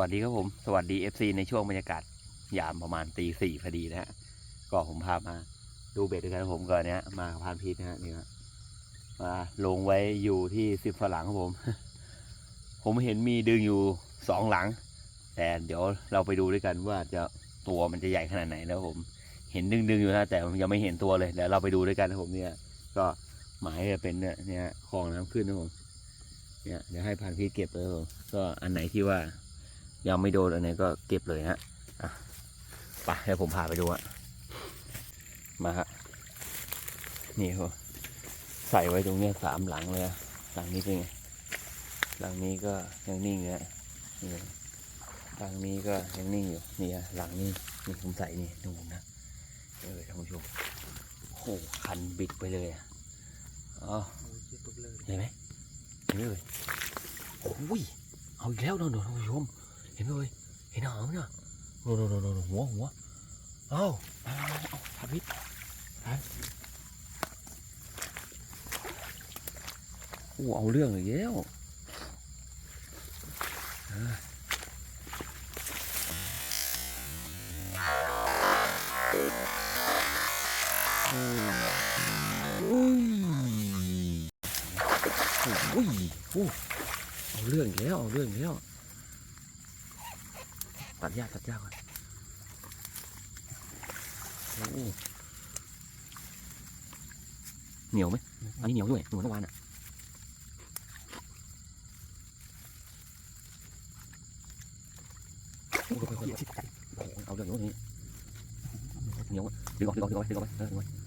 วัสดีครับผม สวัสดี FC ในช่วงบรรยากาศยามประมาณตีสี่พอดีนะฮะ ก็ผมพามาดูเบ็ดด้วยกันผมก่อนเนี้ยมาพานพีชนะฮะนี่ฮะมาลงไว้อยู่ที่สิบฝรั่งครับผม ผมเห็นมีดึงอยู่สองหลัง แต่เดี๋ยวเราไปดูด้วยกันว่าจะตัวมันจะใหญ่ขนาดไหนนะครับผม เห็นดึงดึงๆอยู่นะแต่ยังไม่เห็นตัวเลยเดี๋ยวเราไปดูด้วยกันนะครับผมเนี่ย ก็หมายจะเป็นเนี่ยเนี่ยคลองน้ำขึ้นนะครับผมเนี่ยเดี๋ยวให้พานพีชเก็บเลยครับผมก็อันไหนที่ว่า ยังไม่โดนอันไหนก็เก็บเลยฮะอะไปเดี๋ยวผมพาไปดูฮะมาฮะนี่ครับใส่ไว้ตรงเนี้ยสามหลังเลยอะหลังนี้เป็นไงหลังนี้ก็ยังนิ่งอยู่ฮะนี่หลังนี้ก็ยังนิ่งอยู่นี่อะหลังนี้นี่ผมใส่นี่ดูนะเออท่านผู้ชมโอ้โหคันบิดไปเลยอะอ๋อเห็นไหมเห็นไหมเลยโอ้ยเอาอีกแล้วเนอะท่านผู้ชม เห็นไหมเลยเห็นหางไหมเนี่ยโน่นโน่นโน่นโน่นหัวหัวเอ้าเอาเอาเอาพัดวิทย์พัดโอ้เอาเรื่องเลยแล้วอ่าอืมอุ้ยโอ้ยโอ้เอาเรื่องอีกแล้วเอาเรื่องอีกแล้ว ตัดยากตัดยากก่อนโอ้เหนียวไหมอันนี้เหนียวด้วยเหมือนเมื่อวานอะโอ้ยค่อยๆๆโอ้โหเอาเรื่องนี้เหนียวอะดึงออกดึงออกดึงออกดึงออกไปเออดึงออกไป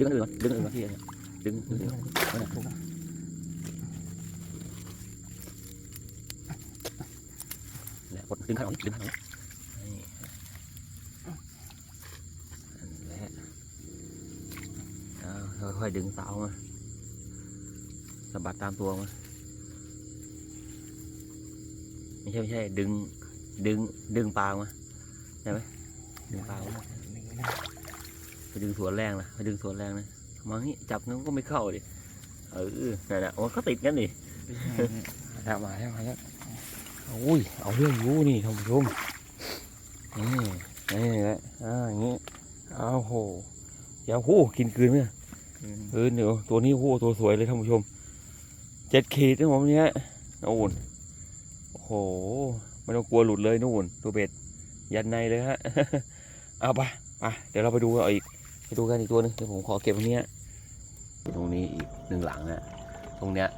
ดึงอันอื่นก่อนดึงอันอื่นก่อนพี่เนี่ยดึงดึงดึงนั่นแหละแหละกดดึงข้างออกดึงข้างออกนี่นั่นแหละเอาค่อยๆดึงเสามาสะบัดตามตัวมาไม่ใช่ไม่ใช่ดึงดึงดึงปลามาได้ไหมดึงปลามา ไปดึงสวนแรงนะไปดึงสวนแรงนะมางี้จับงั้นก็ไม่เข้าดิเออนั่นแหละมันก็ติดกันดิแล้วมาแล้วมาแล้วโอ้ยเอาเรื่องอยู่นี่ท่านผู้ชมนี่นี่แหละอ่าอย่างงี้อ้าวโหอย่าโหกินกลืนไหมเออเดี๋ยวตัวนี้โหตัวสวยเลยท่านผู้ชมเจ็ดขีดนะผมเนี้ยนู่นโอ้โหไม่ต้องกลัวหลุดเลยนู่นตัวเบ็ดยันในเลยฮะเอาไปไปเดี๋ยวเราไปดูเอาอีก ไปดูกันอีกตัวหนึงเดี๋ยวผมขอเก็บตรงนี้ตรงนี้อีกหนึ่งหลังนะตรงเนี้ย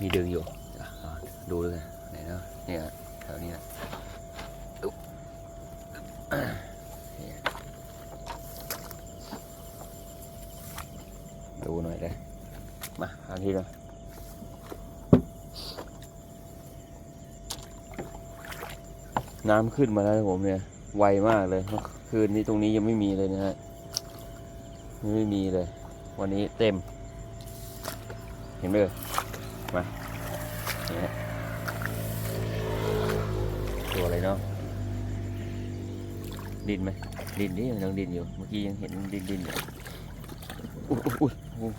มีดึงอยู่อะอะดูเลยไหนเนาะเนี่ยแถวนี้นะดูหน่อยเลยมาอันที่นะน้ำขึ้นมาแล้วผมเนี่ย ไวมากเลยเมื่อคืนนี้ตรงนี้ยังไม่มีเลยนะฮะ ไม่มีเลย วันนี้เต็ม เห็นไหมเลยมาเนี่ยตัวอะไรเนาะดินไหมดินนี่ยังดินอยู่ เมื่อกี้ยังเห็นดินดินอยู่อุ้ยอุ้ยอุ้ย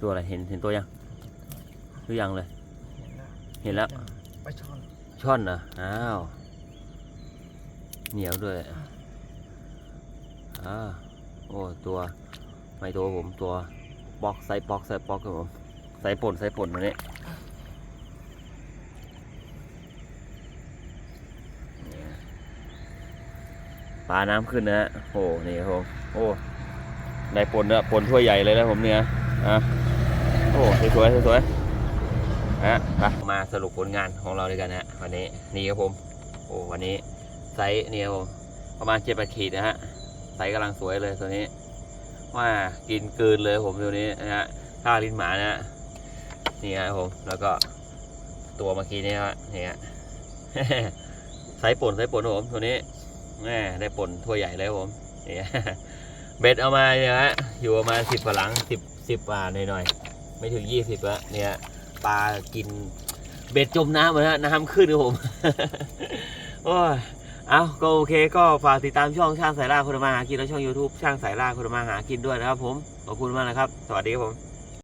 ตัวอะไรเห็นเห็นตัวยังหรือยังเลย เห็นแล้วไปชอ ช่อนนะอ้าว เหนียวด้วยอ่าโอ้ตัวไม่ตัวผมตัวปอกไซส์ปอกไซส์ปอกครับผมไซส์ป่นไซส์ป่นมาเนี่ยปลาน้ำขึ้นนะฮะโอ้นี่ครับผม โอ้ได้ปนเนอะปนถ้วยใหญ่เลยนะผมเนี่ยอะโอ้สวยๆสวย ฮะมาสรุปผลงานของเราด้วยกันนะฮะวันนี้นี่ครับผมโอ้วันนี้ไซส์เนี่ครับผมประมาณเจ็ดแปดขีดนะฮะไซส์กำลังสวยเลยตัวนี้ว่ากินกลืนเลยผมตัวนี้นะฮะข้าลิ้นหมานะฮะนี่ครับผมแล้วก็ตัวเมื่อกี้นี่ฮะนี่ฮะไซส์ป่นไซส์ป่นผมตัวนี้แม่ได้ป่นถ้วใหญ่เลยผมนี่ฮะเบ็ดเอามาเนี่ยฮะอยู่ประมาณสิบฝาหลังสิบสิบกว่าหน่อยๆไม่ถึงยี่สิบละเนี่ย ปลากินเบ็ดจมน้ำเลยฮะน้ำขึ้นครับผม โอ้ยเอาก็โอเคก็ฝากติดตามช่องช่างสายล่าคนมาหากินและช่อง YouTube ช่างสายล่าคนมาหากินด้วยนะครับผม ขอบคุณมากนะครับ สวัสดีครับผม